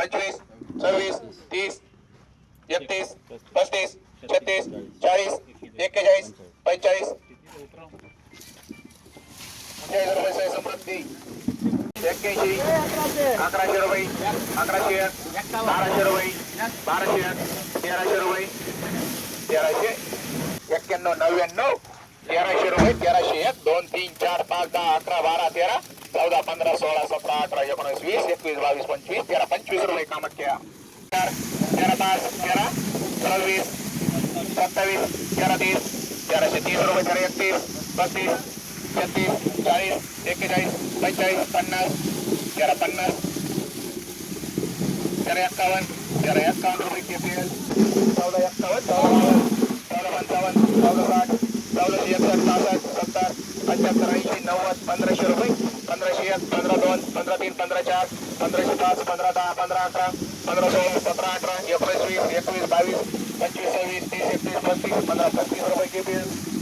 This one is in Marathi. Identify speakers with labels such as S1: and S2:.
S1: पंचवीस सव्वीस तीस एकतीस पस्तीस छत्तीस चाळीस एक्केचाळीस पंचेचाळीस. समृद्धी एक्क्याऐंशी अकराशे रुपये अकराशे एक बाराशे रुपये बाराशे एक तेराशे रुपये तेराशे एक्क्याण्णव नव्याण्णव तेराशे रुपये तेराशे एक दोन तीन चार पाच दहा अकरा बारा तेरा चौदा पंधरा सोळा सतरा अठरा एकोणीस वीस एकवीस बावीस पंचवीस तेरा पंचवीस रुपये कामात ठेवा चार तेरा पाच तेरा सव्वीस सत्तावीस तेरा तीस तेराशे तीस रुपये तेरा एकतीस पस्तीस छत्तीस चाळीस एक्केचाळीस पंचेचाळीस पन्नास तेरा पन्नास तेरा एक्कावन्न तेरा एक्कावन्न रुपये केपीएल चौदा एक्कावन्न चौदा चौदा पंचावन्न चौदा साठ चौदाशे एकसष्ट सहासष्ट सत्तर पंच्याहत्तर ऐंशी नव्वद पंधराशे रुपये पंधराशे एक पंधरा दोन पंधरा तीन पंधरा चार पंधराशे पाच पंधरा दहा पंधरा अकरा पंधरा सोळा सतरा अठरा एकोणीस वीस एकवीस बावीस पंचवीस सव्वीस तीस एकतीस पस्तीस पंधरा पस्तीस रुपये किती?